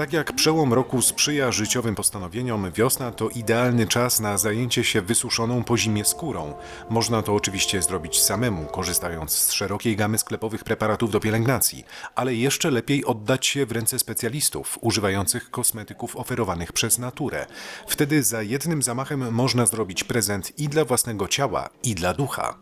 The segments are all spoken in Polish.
Tak jak przełom roku sprzyja życiowym postanowieniom, wiosna to idealny czas na zajęcie się wysuszoną po zimie skórą. Można to oczywiście zrobić samemu, korzystając z szerokiej gamy sklepowych preparatów do pielęgnacji, ale jeszcze lepiej oddać się w ręce specjalistów, używających kosmetyków oferowanych przez naturę. Wtedy za jednym zamachem można zrobić prezent i dla własnego ciała, i dla ducha.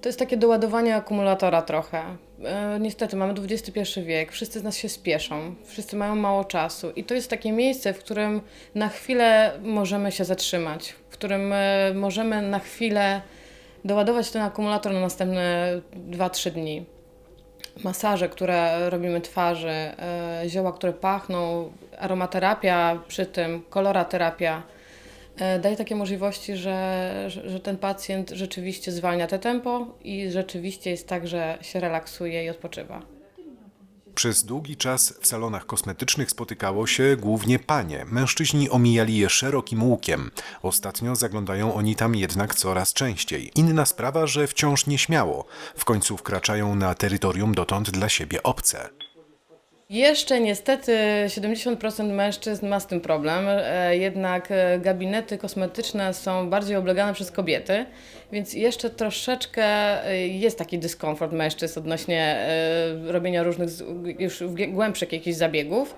To jest takie doładowanie akumulatora trochę. E, niestety mamy XXI wiek, wszyscy z nas się spieszą, wszyscy mają mało czasu i to jest takie miejsce, w którym na chwilę możemy się zatrzymać, w którym e, możemy na chwilę doładować ten akumulator na następne 2-3 dni. Masaże, które robimy twarzy, e, zioła, które pachną, aromaterapia przy tym, koloraterapia daje takie możliwości, że, że, że ten pacjent rzeczywiście zwalnia te tempo i rzeczywiście jest tak, że się relaksuje i odpoczywa. Przez długi czas w salonach kosmetycznych spotykało się głównie panie. Mężczyźni omijali je szerokim łukiem. Ostatnio zaglądają oni tam jednak coraz częściej. Inna sprawa, że wciąż nieśmiało. W końcu wkraczają na terytorium dotąd dla siebie obce. Jeszcze niestety 70% mężczyzn ma z tym problem, e, jednak e, gabinety kosmetyczne są bardziej oblegane przez kobiety, więc jeszcze troszeczkę e, jest taki dyskomfort mężczyzn odnośnie robienia różnych już głębszych jakichś zabiegów.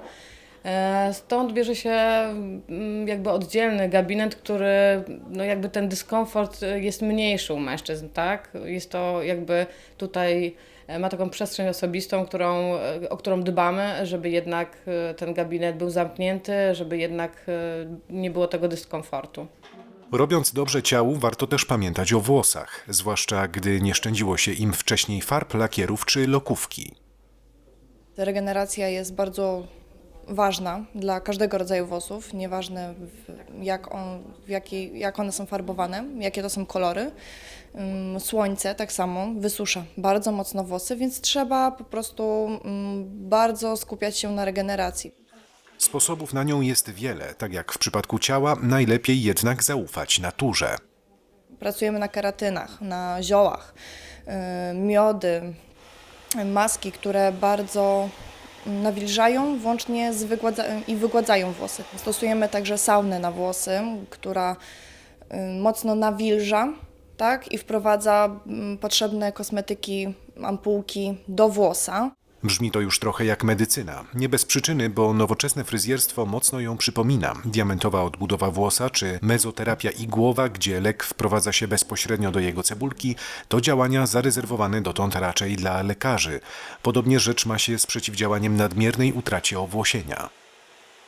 E, Stąd bierze się mm, jakby oddzielny gabinet, który no jakby ten dyskomfort e, jest mniejszy u mężczyzn, tak? Jest to jakby tutaj e, ma taką przestrzeń osobistą, którą, o którą dbamy, żeby jednak ten gabinet był zamknięty, żeby jednak nie było tego dyskomfortu. Robiąc dobrze ciału, warto też pamiętać o włosach, zwłaszcza gdy nie szczędziło się im wcześniej farb, lakierów czy lokówki. Regeneracja jest bardzo ważna dla każdego rodzaju włosów, nieważne w, jak, on, w jakiej, jak one są farbowane, jakie to są kolory. Ym, Słońce tak samo wysusza bardzo mocno włosy, więc trzeba po prostu ym, bardzo skupiać się na regeneracji. Sposobów na nią jest wiele, tak jak w przypadku ciała, najlepiej jednak zaufać naturze. Pracujemy na keratynach, na ziołach, y, miody, maski, które bardzo nawilżają włącznie z wygładza- i wygładzają włosy. Stosujemy także saunę na włosy, która y, mocno nawilża tak, i wprowadza mm, potrzebne kosmetyki, ampułki do włosa. Brzmi to już trochę jak medycyna. Nie bez przyczyny, bo nowoczesne fryzjerstwo mocno ją przypomina. Diamentowa odbudowa włosa czy mezoterapia igłowa, gdzie lek wprowadza się bezpośrednio do jego cebulki, to działania zarezerwowane dotąd raczej dla lekarzy. Podobnie rzecz ma się z przeciwdziałaniem nadmiernej utracie owłosienia.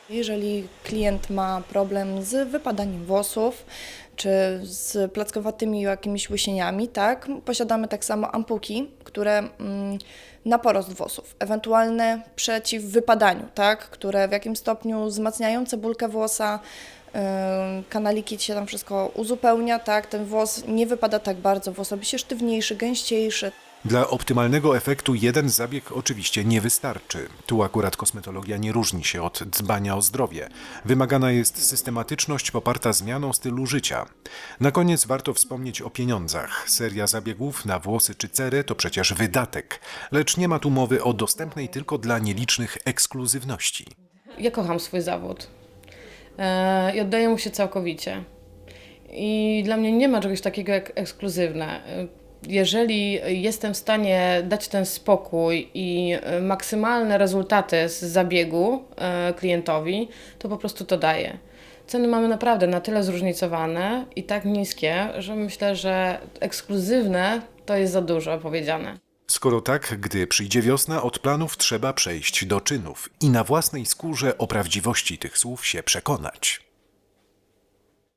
Jeżeli klient ma problem z wypadaniem włosów, czy z plackowatymi jakimiś łysieniami, tak, posiadamy tak samo ampułki, które mm, na porost włosów, ewentualne przeciw wypadaniu, tak, które w jakimś stopniu wzmacniają cebulkę włosa, ym, kanaliki się tam wszystko uzupełnia, tak, ten włos nie wypada tak bardzo, włos robi się sztywniejszy, gęściejszy, Dla optymalnego efektu jeden zabieg oczywiście nie wystarczy. Tu akurat kosmetologia nie różni się od dbania o zdrowie. Wymagana jest systematyczność poparta zmianą stylu życia. Na koniec warto wspomnieć o pieniądzach. Seria zabiegów na włosy czy cerę to przecież wydatek, lecz nie ma tu mowy o dostępnej tylko dla nielicznych ekskluzywności. Ja kocham swój zawód e, i oddaję mu się całkowicie. I dla mnie nie ma czegoś takiego jak ekskluzywne. Jeżeli jestem w stanie dać ten spokój i maksymalne rezultaty z zabiegu e, klientowi, to po prostu to daję. Ceny mamy naprawdę na tyle zróżnicowane i tak niskie, że myślę, że ekskluzywne to jest za dużo powiedziane. Skoro tak, gdy przyjdzie wiosna, od planów trzeba przejść do czynów i na własnej skórze o prawdziwości tych słów się przekonać.